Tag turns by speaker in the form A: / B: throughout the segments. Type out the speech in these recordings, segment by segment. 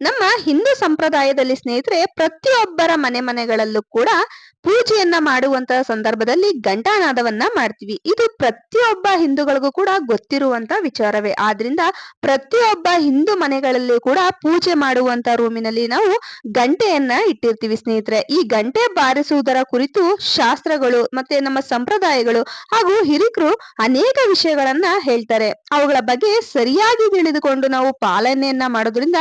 A: ನಮ್ಮ ಹಿಂದೂ ಸಂಪ್ರದಾಯದಲ್ಲಿ ಸ್ನೇಹಿತರೆ, ಪ್ರತಿಯೊಬ್ಬರ ಮನೆ ಮನೆಗಳಲ್ಲೂ ಕೂಡ ಪೂಜೆಯನ್ನ ಮಾಡುವಂತಹ ಸಂದರ್ಭದಲ್ಲಿ ಗಂಟಾನಾದವನ್ನ ಮಾಡ್ತೀವಿ. ಇದು ಪ್ರತಿಯೊಬ್ಬ ಹಿಂದೂಗಳಿಗೂ ಕೂಡ ಗೊತ್ತಿರುವಂತ ವಿಚಾರವೇ. ಆದ್ರಿಂದ ಪ್ರತಿಯೊಬ್ಬ ಹಿಂದೂ ಮನೆಗಳಲ್ಲಿ ಕೂಡ ಪೂಜೆ ಮಾಡುವಂತ ರೂಮಿನಲ್ಲಿ ನಾವು ಗಂಟೆಯನ್ನ ಇಟ್ಟಿರ್ತೀವಿ ಸ್ನೇಹಿತರೆ. ಈ ಗಂಟೆ ಬಾರಿಸುವುದರ ಕುರಿತು ಶಾಸ್ತ್ರಗಳು ಮತ್ತೆ ನಮ್ಮ ಸಂಪ್ರದಾಯಗಳು ಹಾಗೂ ಹಿರಿಕರು ಅನೇಕ ವಿಷಯಗಳನ್ನ ಹೇಳ್ತಾರೆ. ಅವುಗಳ ಬಗ್ಗೆ ಸರಿಯಾಗಿ ತಿಳಿದುಕೊಂಡು ನಾವು ಪಾಲನೆಯನ್ನ ಮಾಡೋದ್ರಿಂದ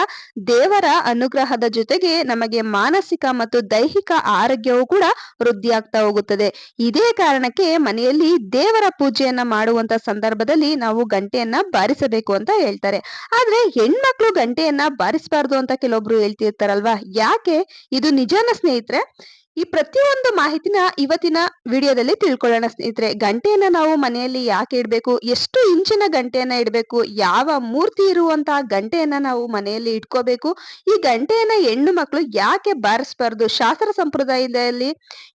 A: ದೇವರ ಅನುಗ್ರಹದ ಜೊತೆಗೆ ನಮಗೆ ಮಾನಸಿಕ ಮತ್ತು ದೈಹಿಕ ಆರೋಗ್ಯವೂ ಕೂಡ ವೃದ್ಧಿಯಾಗ್ತಾ ಹೋಗುತ್ತದೆ. ಇದೇ ಕಾರಣಕ್ಕೆ ಮನೆಯಲ್ಲಿ ದೇವರ ಪೂಜೆಯನ್ನ ಮಾಡುವಂತ ಸಂದರ್ಭದಲ್ಲಿ ನಾವು ಗಂಟೆಯನ್ನ ಬಾರಿಸಬೇಕು ಅಂತ ಹೇಳ್ತಾರೆ. ಆದ್ರೆ ಹೆಣ್ಮಕ್ಳು ಗಂಟೆಯನ್ನ ಬಾರಿಸಬಾರ್ದು ಅಂತ ಕೆಲವೊಬ್ರು ಹೇಳ್ತಿರ್ತಾರಲ್ವಾ? ಯಾಕೆ? ಇದು ನಿಜಾನ ಸ್ನೇಹಿತರೆ ಈ ಪ್ರತಿಯೊಂದು ಮಾಹಿತಿನ ಇವತ್ತಿನ ವಿಡಿಯೋದಲ್ಲಿ ತಿಳ್ಕೊಳ್ಳೋಣ ಸ್ನೇಹಿತರೆ. ಗಂಟೆಯನ್ನ ನಾವು ಮನೆಯಲ್ಲಿ ಯಾಕೆ ಇಡಬೇಕು? ಎಷ್ಟು ಇಂಚಿನ ಗಂಟೆಯನ್ನ ಇಡಬೇಕು? ಯಾವ ಮೂರ್ತಿ ಇರುವಂತಹ ಗಂಟೆಯನ್ನ ನಾವು ಮನೆಯಲ್ಲಿ ಇಟ್ಕೋಬೇಕು? ಈ ಗಂಟೆಯನ್ನ ಹೆಣ್ಣು ಮಕ್ಕಳು ಯಾಕೆ ಬಾರಿಸಬಾರ್ದು? ಶಾಸ್ತ್ರ ಸಂಪ್ರದಾಯದಲ್ಲಿ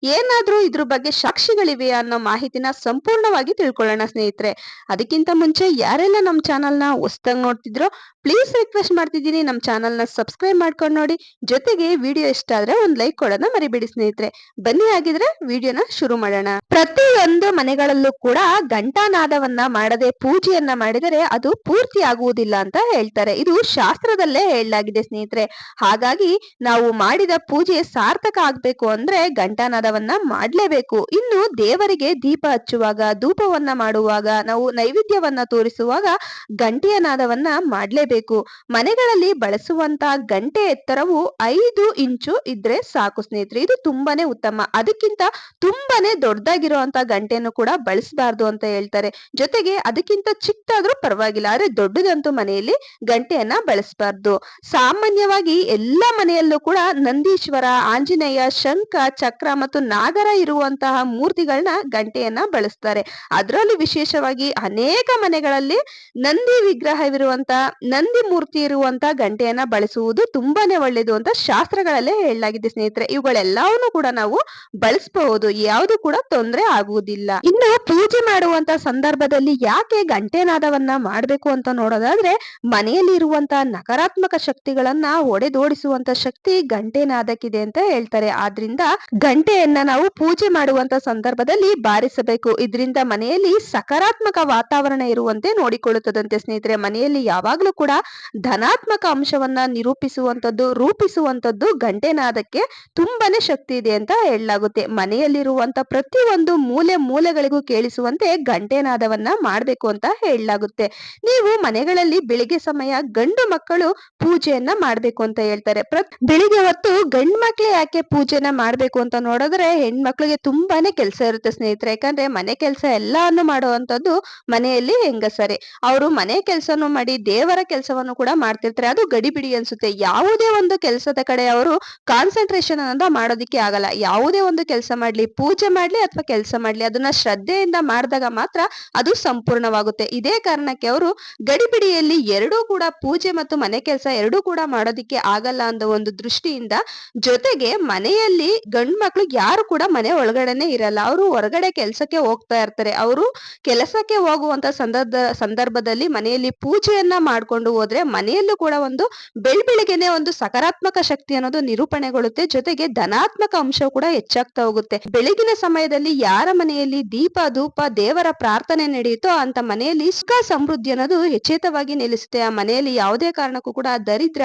A: ಏನಾದ್ರೂ ಇದ್ರ ಬಗ್ಗೆ ಸಾಕ್ಷಿಗಳಿವೆ ಅನ್ನೋ ಮಾಹಿತಿನ ಸಂಪೂರ್ಣವಾಗಿ ತಿಳ್ಕೊಳ್ಳೋಣ ಸ್ನೇಹಿತರೆ. ಅದಕ್ಕಿಂತ ಮುಂಚೆ ಯಾರೆಲ್ಲ ನಮ್ಮ ಚಾನಲ್ನ ಹೊಸದಾಗಿ ನೋಡ್ತಿದ್ರೋ ಪ್ಲೀಸ್ ರಿಕ್ವೆಸ್ಟ್ ಮಾಡ್ತಿದ್ದೀನಿ. ನಮ್ಮ ಚಾನಲ್ನ ಸಬ್ಸ್ಕ್ರೈಬ್ ಮಾಡ್ಕೊಂಡು ನೋಡಿ. ಜೊತೆಗೆ ವಿಡಿಯೋ ಇಷ್ಟ ಆದ್ರೆ ಒಂದ್ ಲೈಕ್ ಕೊಡೋಣ ಮರಿಬೇಡಿ ಸ್ನೇಹಿತರೆ. ಬನ್ನಿ ಆಗಿದ್ರೆ ವಿಡಿಯೋನ ಶುರು ಮಾಡೋಣ. ಪ್ರತಿಯೊಂದು ಮನೆಗಳಲ್ಲೂ ಕೂಡ ಘಂಟಾನಾದವನ್ನ ಮಾಡದೆ ಪೂಜೆಯನ್ನ ಮಾಡಿದರೆ ಅದು ಪೂರ್ತಿ ಆಗುವುದಿಲ್ಲ ಅಂತ ಹೇಳ್ತಾರೆ. ಇದು ಶಾಸ್ತ್ರದಲ್ಲೇ ಹೇಳಲಾಗಿದೆ ಸ್ನೇಹಿತರೆ. ಹಾಗಾಗಿ ನಾವು ಮಾಡಿದ ಪೂಜೆ ಸಾರ್ಥಕ ಆಗ್ಬೇಕು ಅಂದ್ರೆ ಘಂಟಾನಾದವನ್ನ ಮಾಡ್ಲೇಬೇಕು. ಇನ್ನು ದೇವರಿಗೆ ದೀಪ ಹಚ್ಚುವಾಗ, ಧೂಪವನ್ನ ಮಾಡುವಾಗ, ನಾವು ನೈವೇದ್ಯವನ್ನ ತೋರಿಸುವಾಗ ಗಂಟೆಯ ನಾದವನ್ನ ಮಾಡ್ಲೇಬೇಕು. ಮನೆಗಳಲ್ಲಿ ಬಳಸುವಂತ ಗಂಟೆ ಎತ್ತರವು ಐದು ಇಂಚು ಇದ್ರೆ ಸಾಕು ಸ್ನೇಹಿತರೆ. ಇದು ತುಂಬಾನೇ ಉತ್ತಮ. ಅದಕ್ಕಿಂತ ತುಂಬಾನೇ ದೊಡ್ಡದಾಗಿರುವಂತ ಗಂಟೆಯನ್ನು ಕೂಡ ಬಳಸಬಾರ್ದು ಅಂತ ಹೇಳ್ತಾರೆ. ಜೊತೆಗೆ ಅದಕ್ಕಿಂತ ಚಿಕ್ಕದಾದ್ರೂ ಪರವಾಗಿಲ್ಲ, ಆದ್ರೆ ದೊಡ್ಡದಂತೂ ಮನೆಯಲ್ಲಿ ಗಂಟೆಯನ್ನ ಬಳಸಬಾರ್ದು. ಸಾಮಾನ್ಯವಾಗಿ ಎಲ್ಲ ಮನೆಯಲ್ಲೂ ಕೂಡ ನಂದೀಶ್ವರ, ಆಂಜನೇಯ, ಶಂಖ, ಚಕ್ರ ಮತ್ತು ನಾಗರ ಇರುವಂತಹ ಮೂರ್ತಿಗಳನ್ನ ಗಂಟೆಯನ್ನ ಬಳಸ್ತಾರೆ. ಅದರಲ್ಲೂ ವಿಶೇಷವಾಗಿ ಅನೇಕ ಮನೆಗಳಲ್ಲಿ ನಂದಿ ವಿಗ್ರಹವಿರುವಂತಹ ನಂದಿ ಮೂರ್ತಿ ಇರುವಂತ ಗಂಟೆಯನ್ನ ಬಳಸುವುದು ತುಂಬಾನೇ ಒಳ್ಳೇದು ಅಂತ ಶಾಸ್ತ್ರಗಳಲ್ಲೇ ಹೇಳಲಾಗಿದೆ ಸ್ನೇಹಿತರೆ. ಇವುಗಳೆಲ್ಲವನ್ನು ಕೂಡ ನಾವು ಬಳಸಬಹುದು. ಯಾವುದು ಕೂಡ ತೊಂದರೆ ಆಗುವುದಿಲ್ಲ. ಇನ್ನು ಪೂಜೆ ಮಾಡುವಂತ ಸಂದರ್ಭದಲ್ಲಿ ಯಾಕೆ ಗಂಟೆನಾದವನ್ನ ಮಾಡ್ಬೇಕು ಅಂತ ನೋಡೋದಾದ್ರೆ, ಮನೆಯಲ್ಲಿ ಇರುವಂತ ನಕಾರಾತ್ಮಕ ಶಕ್ತಿಗಳನ್ನ ಒಡೆದೋಡಿಸುವಂತ ಶಕ್ತಿ ಗಂಟೆನಾದಕ್ಕಿದೆ ಅಂತ ಹೇಳ್ತಾರೆ. ಆದ್ರಿಂದ ಗಂಟೆಯನ್ನ ನಾವು ಪೂಜೆ ಮಾಡುವಂತ ಸಂದರ್ಭದಲ್ಲಿ ಬಾರಿಸಬೇಕು. ಇದರಿಂದ ಮನೆಯಲ್ಲಿ ಸಕಾರಾತ್ಮಕ ವಾತಾವರಣ ಇರುವಂತೆ ನೋಡಿಕೊಳ್ಳುತ್ತದಂತೆ ಸ್ನೇಹಿತರೆ. ಮನೆಯಲ್ಲಿ ಯಾವಾಗ್ಲೂ ಕೂಡ ಧನಾತ್ಮಕ ಅಂಶವನ್ನ ನಿರೂಪಿಸುವಂತದ್ದು, ರೂಪಿಸುವಂತದ್ದು ಗಂಟೆನಾದಕ್ಕೆ ತುಂಬಾನೇ ಶಕ್ತಿ ಇದೆ ಅಂತ ಹೇಳಲಾಗುತ್ತೆ. ಮನೆಯಲ್ಲಿರುವಂತ ಪ್ರತಿಯೊಂದು ಮೂಲೆ ಮೂಲೆಗಳಿಗೂ ಕೇಳಿಸುವಂತೆ ಗಂಟೆನಾದವನ್ನ ಮಾಡ್ಬೇಕು ಅಂತ ಹೇಳಲಾಗುತ್ತೆ. ನೀವು ಮನೆಗಳಲ್ಲಿ ಬೆಳಿಗ್ಗೆ ಸಮಯ ಗಂಡು ಮಕ್ಕಳು ಪೂಜೆಯನ್ನ ಮಾಡ್ಬೇಕು ಅಂತ ಹೇಳ್ತಾರೆ. ಬೆಳಿಗ್ಗೆ ಹೊತ್ತು ಗಂಡು ಮಕ್ಳು ಯಾಕೆ ಪೂಜೆನ ಮಾಡ್ಬೇಕು ಅಂತ ನೋಡಿದ್ರೆ ಹೆಣ್ಮಕ್ಳಿಗೆ ತುಂಬಾನೇ ಕೆಲಸ ಇರುತ್ತೆ ಸ್ನೇಹಿತರೆ. ಯಾಕಂದ್ರೆ ಮನೆ ಕೆಲಸ ಎಲ್ಲಾನು ಮಾಡುವಂತದ್ದು ಮನೆಯಲ್ಲಿ ಹೆಂಗಸರೆ. ಅವರು ಮನೆ ಕೆಲಸನು ಮಾಡಿ ದೇವರ ಕೆಲಸವನ್ನು ಕೂಡ ಮಾಡ್ತಿರ್ತಾರೆ. ಅದು ಗಡಿಬಿಡಿ ಅನ್ಸುತ್ತೆ. ಯಾವುದೇ ಒಂದು ಕೆಲಸದ ಕಡೆ ಅವರು ಕಾನ್ಸಂಟ್ರೇಷನ್ ಅನ್ನೋದ ಮಾಡೋದಿಕ್ಕೆ ಆಗಲ್ಲ. ಯಾವುದೇ ಒಂದು ಕೆಲಸ ಮಾಡ್ಲಿ, ಪೂಜೆ ಮಾಡ್ಲಿ ಅಥವಾ ಕೆಲಸ ಮಾಡ್ಲಿ, ಅದನ್ನ ಶ್ರದ್ಧೆಯಿಂದ ಮಾಡಿದಾಗ ಮಾತ್ರ ಅದು ಸಂಪೂರ್ಣವಾಗುತ್ತೆ. ಇದೇ ಕಾರಣಕ್ಕೆ ಅವರು ಗಡಿಬಿಡಿಯಲ್ಲಿ ಎರಡೂ ಕೂಡ ಪೂಜೆ ಮತ್ತು ಮನೆ ಕೆಲಸ ಎರಡೂ ಕೂಡ ಮಾಡೋದಿಕ್ಕೆ ಆಗಲ್ಲ ಅನ್ನೋ ಒಂದು ದೃಷ್ಟಿಯಿಂದ ಜೊತೆಗೆ ಮನೆಯಲ್ಲಿ ಗಂಡು ಮಕ್ಳು ಯಾರು ಕೂಡ ಮನೆ ಒಳಗಡೆನೆ ಇರಲ್ಲ. ಅವರು ಹೊರಗಡೆ ಕೆಲಸಕ್ಕೆ ಹೋಗ್ತಾ ಇರ್ತಾರೆ. ಅವರು ಕೆಲಸಕ್ಕೆ ಹೋಗುವಂತ ಸಂದರ್ಭ ಸಂದರ್ಭದಲ್ಲಿ ಮನೆಯಲ್ಲಿ ಪೂಜೆಯನ್ನ ಮಾಡ್ಕೊಂಡು ಹೋದ್ರೆ ಮನೆಯಲ್ಲೂ ಕೂಡ ಒಂದು ಬೆಳ್ಬೆಳಿಗ್ಗೆನೆ ಒಂದು ಸಕಾರಾತ್ಮಕ ಶಕ್ತಿ ಅನ್ನೋದು ನಿರೂಪಣೆಗೊಳ್ಳುತ್ತೆ. ಜೊತೆಗೆ ಧನಾತ್ಮಕ ಅಂಶ ಕೂಡ ಹೆಚ್ಚಾಗ್ತಾ ಹೋಗುತ್ತೆ. ಬೆಳಗಿನ ಸಮಯದಲ್ಲಿ ಯಾರ ಮನೆಯಲ್ಲಿ ದೀಪ ಧೂಪ ದೇವರ ಪ್ರಾರ್ಥನೆ ನಡೆಯುತ್ತೋ ಅಂತ ಮನೆಯಲ್ಲಿ ಸುಖ ಸಮೃದ್ಧಿ ಅನ್ನೋದು ಹೆಚ್ಚೇತವಾಗಿ ನೆಲೆಸುತ್ತೆ. ಆ ಮನೆಯಲ್ಲಿ ಯಾವುದೇ ಕಾರಣಕ್ಕೂ ಕೂಡ ದರಿದ್ರ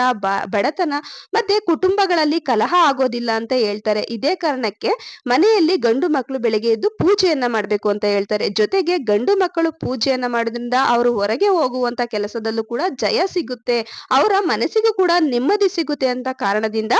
A: ಬಡತನ ಮತ್ತೆ ಕುಟುಂಬಗಳಲ್ಲಿ ಕಲಹ ಆಗೋದಿಲ್ಲ ಅಂತ ಹೇಳ್ತಾರೆ. ಇದೇ ಕಾರಣಕ್ಕೆ ಮನೆಯಲ್ಲಿ ಗಂಡು ಮಕ್ಕಳು ಬೆಳಿಗ್ಗೆ ಎದ್ದು ಪೂಜೆಯನ್ನ ಮಾಡ್ಬೇಕು ಅಂತ ಹೇಳ್ತಾರೆ. ಜೊತೆಗೆ ಗಂಡು ಮಕ್ಕಳು ಪೂಜೆಯನ್ನ ಮಾಡೋದ್ರಿಂದ ಅವರು ಹೊರಗೆ ಹೋಗುವಂತ ಕೆಲಸದಲ್ಲೂ ಕೂಡ ಜಯ ಸಿಗುತ್ತೆ. ಅವರ ಮನಸ್ಸಿಗೂ ಕೂಡ ನೆಮ್ಮದಿ ಸಿಗುತ್ತೆ ಅಂತ ಕಾರಣದಿಂದ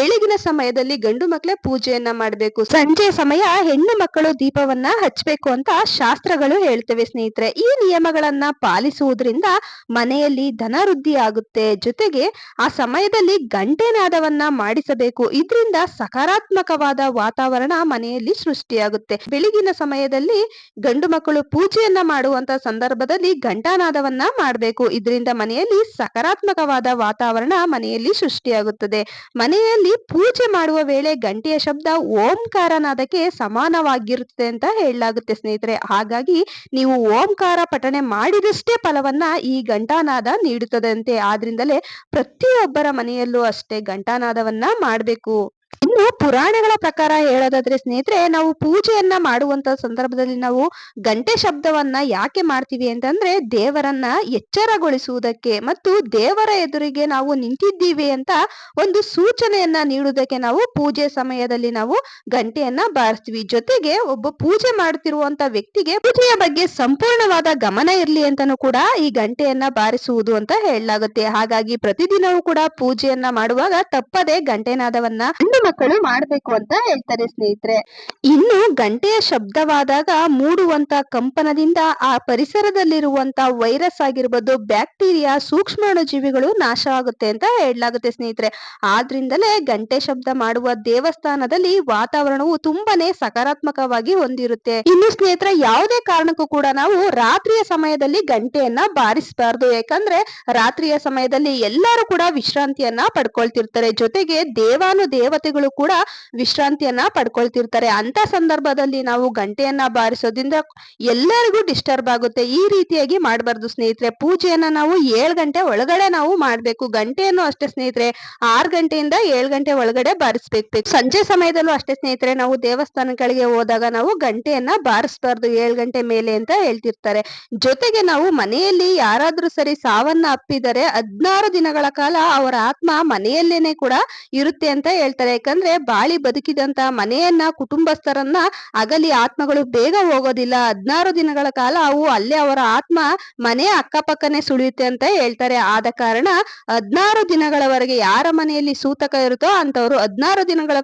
A: ಬೆಳಗಿನ ಸಮಯದಲ್ಲಿ ಗಂಡು ಮಕ್ಕಳೇ ಪೂಜೆಯನ್ನ ಮಾಡಬೇಕು. ಸಂಜೆ ಸಮಯ ಹೆಣ್ಣು ಮಕ್ಕಳು ದೀಪವನ್ನ ಹಚ್ಬೇಕು ಅಂತ ಶಾಸ್ತ್ರಗಳು ಹೇಳ್ತವೆ ಸ್ನೇಹಿತರೆ. ಈ ನಿಯಮಗಳನ್ನ ಪಾಲಿಸುವುದರಿಂದ ಮನೆಯಲ್ಲಿ ಧನ ವೃದ್ಧಿ ಆಗುತ್ತೆ. ಜೊತೆಗೆ ಆ ಸಮಯದಲ್ಲಿ ಗಂಟೆನಾದವನ್ನ ಮಾಡಿಸಬೇಕು. ಇದರಿಂದ ಸಕಾರಾತ್ಮಕವಾದ ವಾತಾವರಣ ಮನೆಯಲ್ಲಿ ಸೃಷ್ಟಿಯಾಗುತ್ತೆ. ಬೆಳಗಿನ ಸಮಯದಲ್ಲಿ ಗಂಡು ಮಕ್ಕಳು ಪೂಜೆಯನ್ನ ಮಾಡುವಂತ ಸಂದರ್ಭದಲ್ಲಿ ಘಂಟಾನಾದವನ್ನ ಮಾಡಬೇಕು. ಇದರಿಂದ ಮನೆಯಲ್ಲಿ ಸಕಾರಾತ್ಮಕವಾದ ವಾತಾವರಣ ಮನೆಯಲ್ಲಿ ಸೃಷ್ಟಿಯಾಗುತ್ತದೆ. ಮನೆಯಲ್ಲಿ ಪೂಜೆ ಮಾಡುವ ವೇಳೆ ಗಂಟೆಯ ಶಬ್ದ ಓಂಕಾರನಾದಕ್ಕೆ ಸಮಾನವಾಗಿರುತ್ತೆ ಅಂತ ಹೇಳಲಾಗುತ್ತೆ ಸ್ನೇಹಿತರೆ. ಸ್ನೇಹಿತರೆ, ಹಾಗಾಗಿ ನೀವು ಓಂಕಾರ ಪಠಣೆ ಮಾಡಿದಷ್ಟೇ ಫಲವನ್ನ ಈ ಘಂಟಾನಾದ ಅಂತೆ ಆದ್ರಿಂದಲೇ ಪ್ರತಿಯೊಬ್ಬರ ಮನೆಯಲ್ಲೂ ಅಷ್ಟೇ ಘಂಟಾನಾದವನ್ನ ಮಾಡಬೇಕು. ಇನ್ನು ಪುರಾಣಗಳ ಪ್ರಕಾರ ಹೇಳೋದಾದ್ರೆ ಸ್ನೇಹಿತರೆ, ನಾವು ಪೂಜೆಯನ್ನ ಮಾಡುವಂತ ಸಂದರ್ಭದಲ್ಲಿ ನಾವು ಗಂಟೆ ಶಬ್ದವನ್ನ ಯಾಕೆ ಮಾಡ್ತೀವಿ ಅಂತಂದ್ರೆ, ದೇವರನ್ನ ಎಚ್ಚರಗೊಳಿಸುವುದಕ್ಕೆ ಮತ್ತು ದೇವರ ಎದುರಿಗೆ ನಾವು ನಿಂತಿದ್ದೀವಿ ಅಂತ ಒಂದು ಸೂಚನೆಯನ್ನ ನೀಡುವುದಕ್ಕೆ ನಾವು ಪೂಜೆ ಸಮಯದಲ್ಲಿ ನಾವು ಗಂಟೆಯನ್ನ ಬಾರಿಸ್ತೀವಿ. ಜೊತೆಗೆ ಒಬ್ಬ ಪೂಜೆ ಮಾಡುತ್ತಿರುವಂತ ವ್ಯಕ್ತಿಗೆ ಪೂಜೆಯ ಬಗ್ಗೆ ಸಂಪೂರ್ಣವಾದ ಗಮನ ಇರಲಿ ಅಂತಾನು ಕೂಡ ಈ ಗಂಟೆಯನ್ನ ಬಾರಿಸುವುದು ಅಂತ ಹೇಳಲಾಗುತ್ತೆ. ಹಾಗಾಗಿ ಪ್ರತಿದಿನವೂ ಕೂಡ ಪೂಜೆಯನ್ನ ಮಾಡುವಾಗ ತಪ್ಪದೆ ಗಂಟೆನಾದವನ್ನ ಹೆಣ್ಣು ಮಕ್ಕಳು ಮಾಡ್ಬೇಕು ಅಂತ ಹೇಳ್ತಾರೆ ಸ್ನೇಹಿತರೆ. ಇನ್ನು ಗಂಟೆಯ ಶಬ್ದವಾದಾಗ ಮೂಡುವಂತ ಕಂಪನದಿಂದ ಆ ಪರಿಸರದಲ್ಲಿರುವಂತ ವೈರಸ್ ಆಗಿರ್ಬೋದು ಬ್ಯಾಕ್ಟೀರಿಯಾ ಸೂಕ್ಷ್ಮಾಣು ಜೀವಿಗಳು ನಾಶ ಆಗುತ್ತೆ ಅಂತ ಹೇಳಲಾಗುತ್ತೆ ಸ್ನೇಹಿತರೆ. ಆದ್ರಿಂದಲೇ ಗಂಟೆ ಶಬ್ದ ಮಾಡುವ ದೇವಸ್ಥಾನದಲ್ಲಿ ವಾತಾವರಣವು ತುಂಬಾನೇ ಸಕಾರಾತ್ಮಕವಾಗಿ ಹೊಂದಿರುತ್ತೆ. ಇನ್ನು ಸ್ನೇಹಿತರೆ, ಯಾವುದೇ ಕಾರಣಕ್ಕೂ ಕೂಡ ನಾವು ರಾತ್ರಿಯ ಸಮಯದಲ್ಲಿ ಗಂಟೆಯನ್ನ ಬಾರಿಸಬಾರ್ದು. ಯಾಕಂದ್ರೆ ರಾತ್ರಿಯ ಸಮಯದಲ್ಲಿ ಎಲ್ಲರೂ ಕೂಡ ವಿಶ್ರಾಂತಿಯನ್ನ ಪಡ್ಕೊಳ್ತಿರ್ತಾರೆ. ಜೊತೆಗೆ ದೇವಾನು ದೇವತೆಗಳು ಕೂಡ ವಿಶ್ರಾಂತಿಯನ್ನ ಪಡ್ಕೊಳ್ತಿರ್ತಾರೆ. ಅಂತ ಸಂದರ್ಭದಲ್ಲಿ ನಾವು ಗಂಟೆಯನ್ನ ಬಾರಿಸೋದ್ರಿಂದ ಎಲ್ಲರಿಗೂ ಡಿಸ್ಟರ್ಬ್ ಆಗುತ್ತೆ. ಈ ರೀತಿಯಾಗಿ ಮಾಡಬಾರ್ದು ಸ್ನೇಹಿತರೆ. ಪೂಜೆಯನ್ನ ನಾವು ಏಳು ಗಂಟೆ ಒಳಗಡೆ ನಾವು ಮಾಡ್ಬೇಕು. ಗಂಟೆಯನ್ನು ಅಷ್ಟೇ ಸ್ನೇಹಿತರೆ, ಆರು ಗಂಟೆಯಿಂದ ಏಳು ಗಂಟೆ ಒಳಗಡೆ ಬಾರಿಸ್ಬೇಕು. ಸಂಜೆ ಸಮಯದಲ್ಲೂ ಅಷ್ಟೇ ಸ್ನೇಹಿತರೆ, ನಾವು ದೇವಸ್ಥಾನಗಳಿಗೆ ಹೋದಾಗ ನಾವು ಗಂಟೆಯನ್ನ ಬಾರಿಸ್ಬಾರ್ದು ಏಳು ಗಂಟೆ ಮೇಲೆ ಅಂತ ಹೇಳ್ತಿರ್ತಾರೆ. ಜೊತೆಗೆ ನಾವು ಮನೆಯಲ್ಲಿ ಯಾರಾದ್ರೂ ಸರಿ ಸಾವನ್ನ ಅಪ್ಪಿದರೆ ಹದ್ನಾರು ದಿನಗಳ ಕಾಲ ಅವರ ಆತ್ಮ ಮನೆಯಲ್ಲೇನೆ ಕೂಡ ಇರುತ್ತೆ ಅಂತ ಹೇಳ್ತಾರೆ. ಯಾಕಂದ್ರೆ ಬಾಳಿ ಬದುಕಿದಂತ ಮನೆಯನ್ನ, ಕುಟುಂಬಸ್ಥರನ್ನ ಅಗಲಿ ಆತ್ಮಗಳು ಬೇಗ ಹೋಗೋದಿಲ್ಲ. ಹದ್ನಾರು ದಿನಗಳ ಕಾಲ ಅವು ಅಲ್ಲೇ ಅವರ ಆತ್ಮ ಮನೆ ಅಕ್ಕಪಕ್ಕನೆ ಸುಳಿಯುತ್ತೆ ಅಂತ ಹೇಳ್ತಾರೆ. ಆದ ಕಾರಣ ಹದ್ನಾರು ದಿನಗಳವರೆಗೆ ಯಾರ ಮನೆಯಲ್ಲಿ ಸೂತಕ ಇರುತ್ತೋ ಅಂತವ್ರು ಹದಿನಾರು ದಿನಗಳ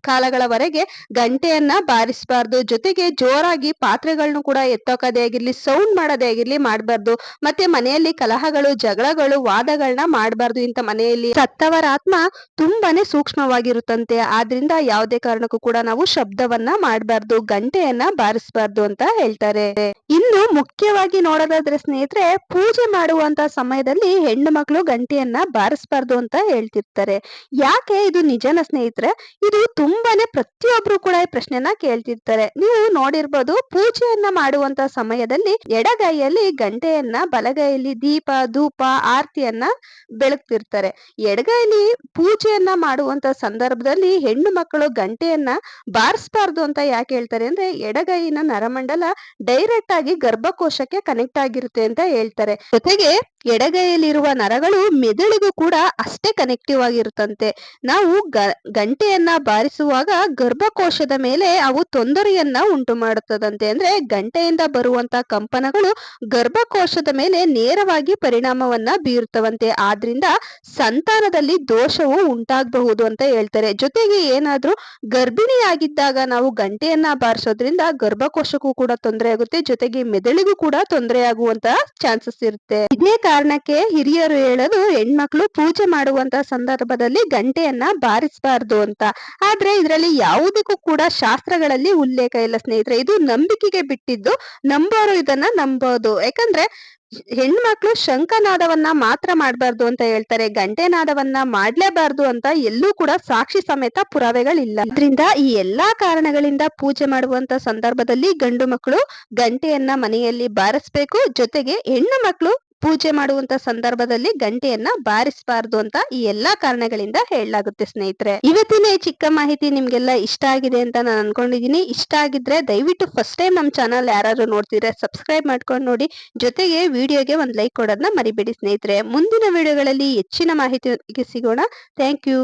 A: ಕಾಲಗಳವರೆಗೆ ಗಂಟೆಯನ್ನ ಬಾರಿಸಬಾರ್ದು. ಜೊತೆಗೆ ಜೋರಾಗಿ ಪಾತ್ರೆಗಳನ್ನು ಕೂಡ ಎತ್ತೋಕದೇ ಆಗಿರ್ಲಿ ಸೌಂಡ್ ಮಾಡೋದೇ ಆಗಿರ್ಲಿ ಮಾಡಬಾರ್ದು. ಮತ್ತೆ ಮನೆಯಲ್ಲಿ ಕಲಹಗಳು, ಜಗಳಗಳು ವಾದಗಳನ್ನ ಮಾಡಬಾರ್ದು. ಇಂತ ಮನೆಯಲ್ಲಿ ಸತ್ತವರ ಆತ್ಮ ತುಂಬಾನೇ ಸೂಕ್ಷ್ಮವಾಗಿರುತ್ತಂತೆ. ಆದ್ರಿಂದ ಯಾವುದೇ ಕಾರಣಕ್ಕೂ ಕೂಡ ನಾವು ಶಬ್ದವನ್ನ ಮಾಡಬಾರ್ದು, ಗಂಟೆಯನ್ನ ಬಾರಿಸಬಾರ್ದು ಅಂತ ಹೇಳ್ತಾರೆ. ಇನ್ನು ಮುಖ್ಯವಾಗಿ ನೋಡೋದಾದ್ರೆ ಸ್ನೇಹಿತರೆ, ಪೂಜೆ ಮಾಡುವಂತ ಸಮಯದಲ್ಲಿ ಹೆಣ್ಣು ಮಕ್ಕಳು ಗಂಟೆಯನ್ನ ಬಾರಿಸಬಾರ್ದು ಅಂತ ಹೇಳ್ತಿರ್ತಾರೆ. ಯಾಕೆ ಇದು ನಿಜನ ಸ್ನೇಹಿತರೆ? ಇದು ತುಂಬಾನೇ ಪ್ರತಿಯೊಬ್ರು ಕೂಡ ಈ ಪ್ರಶ್ನೆನ ಕೇಳ್ತಿರ್ತಾರೆ. ನೀವು ನೋಡಿರ್ಬೋದು, ಪೂಜೆಯನ್ನ ಮಾಡುವಂತ ಸಮಯದಲ್ಲಿ ಎಡಗೈಯಲ್ಲಿ ಗಂಟೆಯನ್ನ, ಬಲಗೈಯಲ್ಲಿ ದೀಪ, ಧೂಪ, ಆರತಿಯನ್ನ ಬೆಳಗ್ತಿರ್ತಾರೆ. ಎಡಗೈಲಿ ಪೂಜೆಯನ್ನ ಮಾಡುವಂತ ಸಂದರ್ಭದಲ್ಲಿ ಹೆಣ್ಣು ಮಕ್ಕಳು ಗಂಟೆಯನ್ನ ಬಾರಿಸಬಾರ್ದು ಅಂತ ಯಾಕೆ ಹೇಳ್ತಾರೆ ಅಂದ್ರೆ ಎಡಗೈನ ನರಮಂಡಲ ಡೈರೆಕ್ಟ್ ಆಗಿ ಗರ್ಭಕೋಶಕ್ಕೆ ಕನೆಕ್ಟ್ ಆಗಿರುತ್ತೆ ಅಂತ ಹೇಳ್ತಾರೆ. ಜೊತೆಗೆ ಎಡಗೈಯಲ್ಲಿರುವ ನರಗಳು ಮೆದುಳಿಗೂ ಕೂಡ ಅಷ್ಟೇ ಕನೆಕ್ಟಿವ್ ಆಗಿರುತ್ತಂತೆ. ನಾವು ಗಂಟೆಯನ್ನ ಬಾರಿಸುವಾಗ ಗರ್ಭಕೋಶದ ಮೇಲೆ ಅವು ತೊಂದರೆಯನ್ನ ಉಂಟು ಮಾಡುತ್ತದಂತೆ ಅಂದ್ರೆ ಗಂಟೆಯಿಂದ ಬರುವಂತ ಕಂಪನಗಳು ಗರ್ಭಕೋಶದ ಮೇಲೆ ನೇರವಾಗಿ ಪರಿಣಾಮವನ್ನ ಬೀರುತ್ತವಂತೆ. ಆದ್ರಿಂದ ಸಂತಾನದಲ್ಲಿ ದೋಷವು ಉಂಟಾಗಬಹುದು ಅಂತ ಹೇಳ್ತಾರೆ. ಜೊತೆಗೆ ಏನಾದ್ರೂ ಗರ್ಭಿಣಿಯಾಗಿದ್ದಾಗ ನಾವು ಗಂಟೆಯನ್ನ ಬಾರಿಸೋದ್ರಿಂದ ಗರ್ಭಕೋಶಕ್ಕೂ ಕೂಡ ತೊಂದರೆ ಆಗುತ್ತೆ. ಜೊತೆಗೆ ಮೆದುಳಿಗೂ ಕೂಡ ತೊಂದರೆ ಆಗುವಂತಹ ಚಾನ್ಸಸ್ ಇರುತ್ತೆ. ಇದೇ ಕಾರಣಕ್ಕೆ ಹಿರಿಯರು ಹೇಳೋದು ಹೆಣ್ಮಕ್ಳು ಪೂಜೆ ಮಾಡುವಂತ ಸಂದರ್ಭದಲ್ಲಿ ಗಂಟೆಯನ್ನ ಬಾರಿಸಬಾರ್ದು ಅಂತ. ಆದ್ರೆ ಇದರಲ್ಲಿ ಯಾವುದಕ್ಕೂ ಕೂಡ ಶಾಸ್ತ್ರಗಳಲ್ಲಿ ಉಲ್ಲೇಖ ಇಲ್ಲ ಸ್ನೇಹಿತರೆ. ಇದು ನಂಬಿಕೆಗೆ ಬಿಟ್ಟಿದ್ದು ನಂಬೋರು ಇದನ್ನ ನಂಬೋದು. ಯಾಕಂದ್ರೆ ಹೆಣ್ಮಕ್ಳು ಶಂಖನಾದವನ್ನ ಮಾತ್ರ ಮಾಡಬಾರ್ದು ಅಂತ ಹೇಳ್ತಾರೆ. ಗಂಟೆನಾದವನ್ನ ಮಾಡ್ಲೇಬಾರ್ದು ಅಂತ ಎಲ್ಲೂ ಕೂಡ ಸಾಕ್ಷಿ ಸಮೇತ ಪುರಾವೆಗಳಿಲ್ಲ. ಇದರಿಂದ ಈ ಎಲ್ಲಾ ಕಾರಣಗಳಿಂದ ಪೂಜೆ ಮಾಡುವಂತ ಸಂದರ್ಭದಲ್ಲಿ ಗಂಡು ಮಕ್ಕಳು ಗಂಟೆಯನ್ನ ಮನೆಯಲ್ಲಿ ಬಾರಿಸ್ಬೇಕು. ಜೊತೆಗೆ ಹೆಣ್ಣು ಮಕ್ಕಳು ಪೂಜೆ ಮಾಡುವಂತ ಸಂದರ್ಭದಲ್ಲಿ ಗಂಟೆಯನ್ನ ಬಾರಿಸಬಾರದು ಅಂತ ಈ ಎಲ್ಲಾ ಕಾರಣಗಳಿಂದ ಹೇಳಲಾಗುತ್ತೆ ಸ್ನೇಹಿತರೆ. ಇವತ್ತಿನ ಚಿಕ್ಕ ಮಾಹಿತಿ ನಿಮ್ಗೆಲ್ಲ ಇಷ್ಟ ಆಗಿದೆ ಅಂತ ನಾನು ಅನ್ಕೊಂಡಿದೀನಿ. ಇಷ್ಟ ಆಗಿದ್ರೆ ದಯವಿಟ್ಟು ಫಸ್ಟ್ ಟೈಮ್ ನಮ್ ಚಾನಲ್ ಯಾರು ನೋಡ್ತಿದ್ರೆ ಸಬ್ಸ್ಕ್ರೈಬ್ ಮಾಡ್ಕೊಂಡು ನೋಡಿ. ಜೊತೆಗೆ ವಿಡಿಯೋಗೆ ಒಂದ್ ಲೈಕ್ ಕೊಡೋದನ್ನ ಮರಿಬೇಡಿ ಸ್ನೇಹಿತರೆ. ಮುಂದಿನ ವಿಡಿಯೋಗಳಲ್ಲಿ ಹೆಚ್ಚಿನ ಮಾಹಿತಿ ಸಿಗೋಣ. Thank you